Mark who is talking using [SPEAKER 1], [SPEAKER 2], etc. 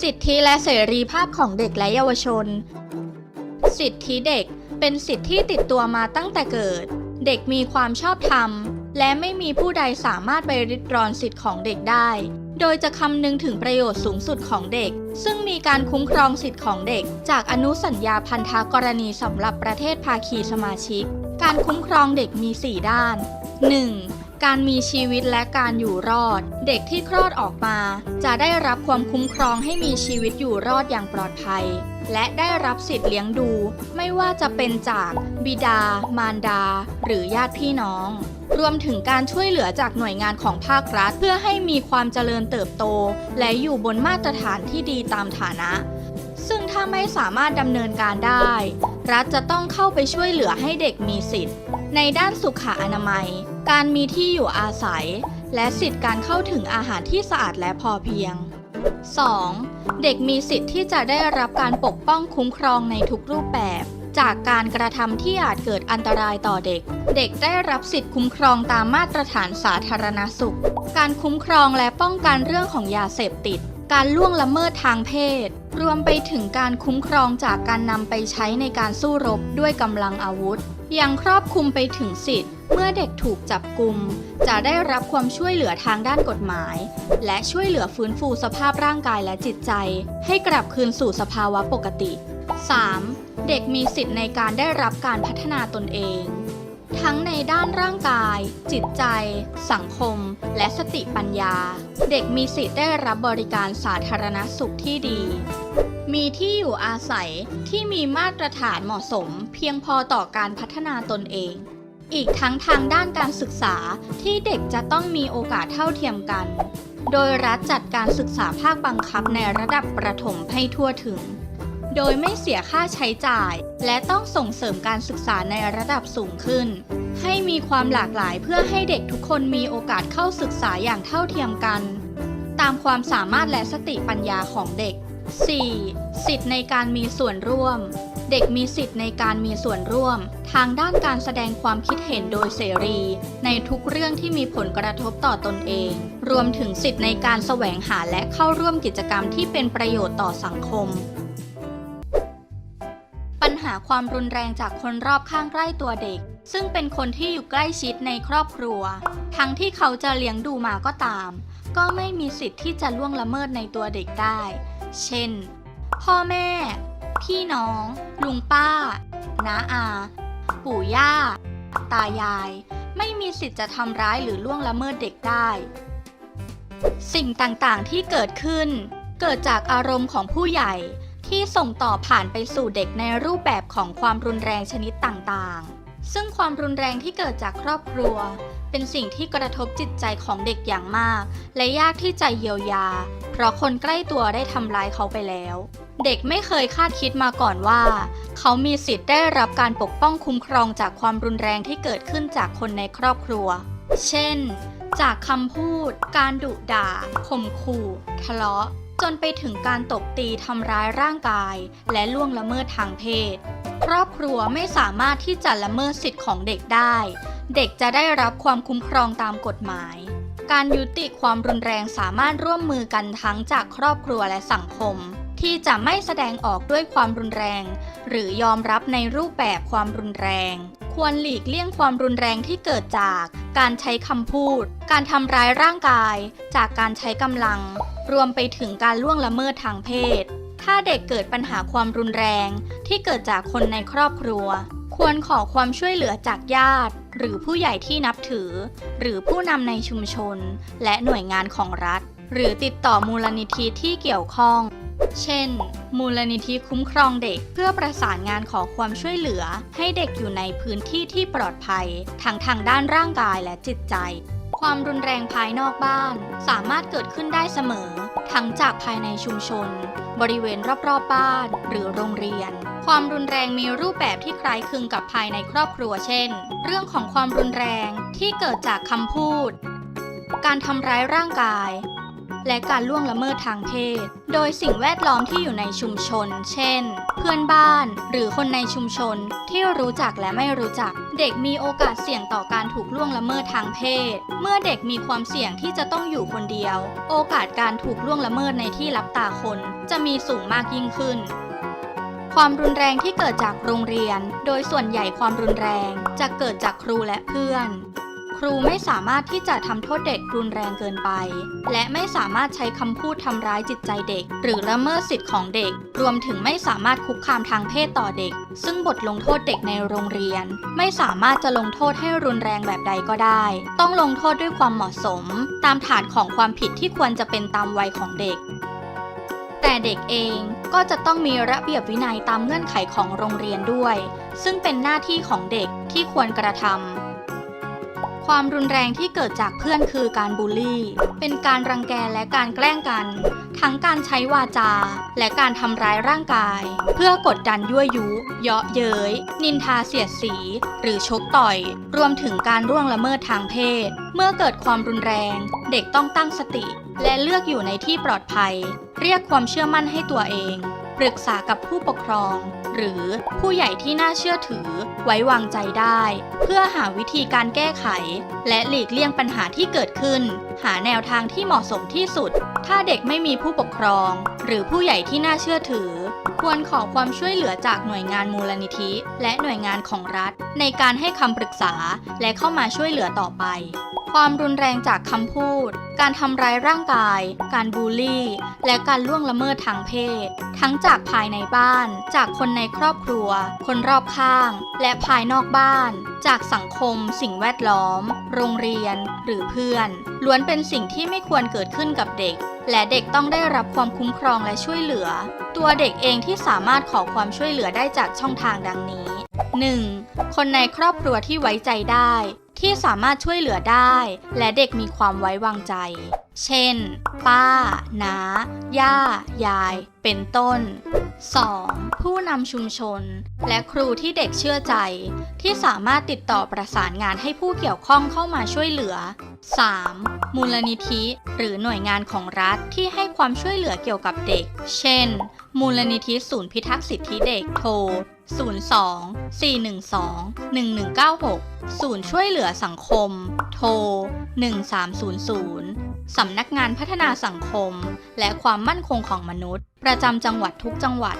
[SPEAKER 1] สิทธิและเสรีภาพของเด็กและเยาวชน สิทธิเด็กเป็นสิทธิติดตัวมาตั้งแต่เกิด เด็กมีความชอบธรรม และไม่มีผู้ใดสามารถไปริดรอนสิทธิของเด็กได้ โดยจะคำนึงถึงประโยชน์สูงสุดของเด็ก ซึ่งมีการคุ้มครองสิทธิของเด็ก จากอนุสัญญาพันธกรณีสำหรับประเทศภาคีสมาชิก การคุ้มครองเด็กมี 4 ด้าน 1. การมีชีวิตและการอยู่รอด เด็กที่คลอดออกมา จะได้รับความคุ้มครองให้มีชีวิตอยู่รอดอย่างปลอดภัย และได้รับสิทธิ์เลี้ยงดู ไม่ว่าจะเป็นจากบิดา มารดา หรือญาติพี่น้อง รวมถึงการช่วยเหลือจากหน่วยงานของภาครัฐ เพื่อให้มีความเจริญเติบโต และอยู่บนมาตรฐานที่ดีตามฐานะ ซึ่งถ้าไม่สามารถดำเนินการได้ รัฐจะต้องเข้าไปช่วยเหลือให้เด็กมีสิทธิ์ ในด้านสุขอนามัย การมีที่อยู่อาศัย และสิทธิการเข้าถึงอาหารที่สะอาดและพอเพียง 2. เด็กมีสิทธิ์ที่จะได้รับการปกป้องคุ้มครองในทุกรูปแบบ จากการกระทำที่อาจเกิดอันตรายต่อเด็ก เด็กได้รับสิทธิ์คุ้มครองตามมาตรฐานสาธารณสุข การคุ้มครองและป้องกันเรื่องของยาเสพติด การล่วงละเมิดทางเพศ รวมไปถึงการคุ้มครองจากการนำไปใช้ในการสู้รบด้วยกำลังอาวุธ ยังครอบคลุมไปถึงสิทธิ์ เมื่อเด็กถูกจับกลุม จะได้รับความช่วยเหลือทางด้านกฎหมาย และช่วยเหลือฟื้นฟูสภาพร่างกายและจิตใจ ให้กลับคืนสู่สภาวะปกติ 3. เด็กมีสิทธิ์ในการได้รับการพัฒนาตนเอง ทั้งในด้านร่างกาย จิตใจ สังคม และสติปัญญา เด็กมีสิทธิ์ได้รับบริการสาธารณสุขที่ดี มีที่อยู่อาศัยที่มีมาตรฐานเหมาะสม เพียงพอต่อการพัฒนาตนเอง อีกทั้งทางด้านการศึกษาที่เด็กจะต้องมีโอกาสเท่าเทียมกัน โดยรัฐจัดการศึกษาภาคบังคับในระดับประถมให้ทั่วถึง โดยไม่เสียค่าใช้จ่าย และต้องส่งเสริมการศึกษาในระดับสูงขึ้น ให้มีความหลากหลายเพื่อให้เด็กทุกคนมีโอกาสเข้าศึกษาอย่างเท่าเทียมกัน ตามความสามารถและสติปัญญาของเด็ก 4. สิทธิในการมีส่วนร่วม เด็กมีสิทธิ์ในการมีส่วนร่วม ทางด้านการแสดงความคิดเห็นโดยเสรี ในทุกเรื่องที่มีผลกระทบต่อตนเอง รวมถึงสิทธิ์ในการแสวงหาและเข้าร่วมกิจกรรมที่เป็นประโยชน์ต่อสังคม ปัญหาความรุนแรงจากคนรอบข้างใกล้ตัวเด็ก ซึ่งเป็นคนที่อยู่ใกล้ชิดในครอบครัว ทั้งที่เขาจะเลี้ยงดูมาก็ตาม ก็ไม่มีสิทธิ์ที่จะล่วงละเมิดในตัวเด็กได้ เช่น พ่อแม่ พี่น้อง ลุงป้า น้าอา ปู่ย่า ตายาย ไม่มีสิทธิ์จะทำร้ายหรือล่วงละเมิดเด็กได้ สิ่งต่างๆที่เกิดขึ้น เกิดจากอารมณ์ของผู้ใหญ่ที่ส่งต่อผ่านไปสู่เด็กในรูปแบบของความรุนแรงชนิดต่างๆ ซึ่งความรุนแรงที่เกิดจากครอบครัว เป็นสิ่งที่กระทบจิตใจของเด็กอย่างมาก และยากที่จะเยียวยา เพราะคนใกล้ตัวได้ทำร้ายเขาไปแล้ว เด็กไม่เคยคาดคิดมาก่อนว่า เขามีสิทธิ์ได้รับการปกป้องคุ้มครองจากความรุนแรงที่เกิดขึ้นจากคนในครอบครัว เช่น จากคำพูด การดุด่าข่มขู่ทะเลาะจนไปถึงการตบตีทำร้ายร่างกาย และล่วงละเมิดทางเพศ ครอบครัวไม่สามารถที่จะละเมิดสิทธิ์ของเด็กได้ เด็กจะได้รับความคุ้มครองตามกฎหมาย การยุติความรุนแรงสามารถร่วมมือกันทั้งจากครอบครัวและสังคม ที่จะไม่แสดงออกด้วยความรุนแรง หรือยอมรับในรูปแบบความรุนแรง ควรหลีกเลี่ยงความรุนแรงที่เกิดจาก การใช้คำพูด การทำร้ายร่างกาย จากการใช้กำลัง รวมไปถึงการล่วงละเมิดทางเพศ ถ้าเด็กเกิดปัญหาความรุนแรง ที่เกิดจากคนในครอบครัว ควรขอความช่วยเหลือจากญาติ หรือผู้ใหญ่ที่นับถือ หรือผู้นำในชุมชน และหน่วยงานของรัฐ หรือติดต่อมูลนิธิที่เกี่ยวข้อง เช่น มูลนิธิคุ้มครองเด็ก เพื่อประสานงานขอความช่วยเหลือ ให้เด็กอยู่ในพื้นที่ที่ปลอดภัย ทั้งทางด้านร่างกายและจิตใจ ความรุนแรงภายนอกบ้าน สามารถเกิดขึ้นได้เสมอ ทั้งจากภายในชุมชน บริเวณรอบๆบ้าน หรือโรงเรียน ความรุนแรงมีรูปแบบที่คล้ายคลึงกับภายในครอบครัว เช่น เรื่องของความรุนแรงที่เกิดจากคำพูด การทำร้ายร่างกาย และการล่วงละเมิดทางเพศ โดยสิ่งแวดล้อมที่อยู่ในชุมชน เช่น เพื่อนบ้าน หรือคนในชุมชน ที่รู้จักและไม่รู้จัก เด็กมีโอกาสเสี่ยงต่อการถูกล่วงละเมิดทางเพศ เมื่อเด็กมีความเสี่ยงที่จะต้องอยู่คนเดียว โอกาสการถูกล่วงละเมิดในที่รับตาคน จะมีสูงมากยิ่งขึ้นความรุนแรงที่เกิดจากโรงเรียน โดยส่วนใหญ่ความรุนแรงจะเกิดจากครูและเพื่อน ครูไม่สามารถที่จะทำโทษเด็กรุนแรงเกินไป และไม่สามารถใช้คำพูดทำร้ายจิตใจเด็ก หรือละเมิดสิทธิ์ของเด็ก รวมถึงไม่สามารถคุกคามทางเพศต่อเด็ก ซึ่งบทลงโทษเด็กในโรงเรียน ไม่สามารถจะลงโทษให้รุนแรงแบบใดก็ได้ ต้องลงโทษด้วยความเหมาะสม ตามฐานของความผิดที่ควรจะเป็นตามวัยของเด็กแต่เด็กเองก็จะต้องมีระเบียบวินัยตามเงื่อนไขของโรงเรียนด้วย ซึ่งเป็นหน้าที่ของเด็กที่ควรกระทำ ความรุนแรงที่เกิดจากเพื่อนคือการบูลลี่ เป็นการรังแกและการแกล้งกัน ทั้งการใช้วาจา และการทำร้ายร่างกาย เพื่อกดดันยั่วยุ เยาะเย้ย นินทาเสียดสี หรือชกต่อย รวมถึงการร่วงละเมิดทางเพศ เมื่อเกิดความรุนแรง เด็กต้องตั้งสติ และเลือกอยู่ในที่ปลอดภัย เรียกความเชื่อมั่นให้ตัวเอง ปรึกษากับผู้ปกครอง หรือผู้ใหญ่ที่น่าเชื่อถือไว้วางใจได้ เพื่อหาวิธีการแก้ไข และหลีกเลี่ยงปัญหาที่เกิดขึ้น หาแนวทางที่เหมาะสมที่สุด ถ้าเด็กไม่มีผู้ปกครอง หรือผู้ใหญ่ที่น่าเชื่อถือ ควรขอความช่วยเหลือจากหน่วยงานมูลนิธิ และหน่วยงานของรัฐ ในการให้คำปรึกษาและเข้ามาช่วยเหลือต่อไป ความรุนแรงจากคำพูด การทำร้ายร่างกาย การบูลลี่ และการล่วงละเมิดทางเพศ ทั้งจากภายในบ้าน จากคนในครอบครัว คนรอบข้าง และภายนอกบ้าน จากสังคม สิ่งแวดล้อม โรงเรียน หรือเพื่อน ล้วนเป็นสิ่งที่ไม่ควรเกิดขึ้นกับเด็ก และเด็กต้องได้รับความคุ้มครองและช่วยเหลือ ตัวเด็กเองที่สามารถขอความช่วยเหลือได้จากช่องทางดังนี้ 1. คนในครอบครัวที่ไว้ใจได้ ที่สามารถช่วยเหลือได้ และเด็กมีความไว้วางใจ เช่น ป้า น้า ย่า ยาย เป็นต้น 2. ผู้นำชุมชน และครูที่เด็กเชื่อใจ ที่สามารถติดต่อประสานงานให้ผู้เกี่ยวข้องเข้ามาช่วยเหลือ 3. มูลนิธิหรือหน่วยงานของรัฐที่ให้ความช่วยเหลือเกี่ยวกับเด็ก เช่น มูลนิธิศูนย์พิทักษ์สิทธิเด็กโทร 02 412 1196 ศูนย์ช่วยเหลือสังคม โทร 1300 สำนักงานพัฒนาสังคม และความมั่นคงของมนุษย์ ประจำจังหวัดทุกจังหวัด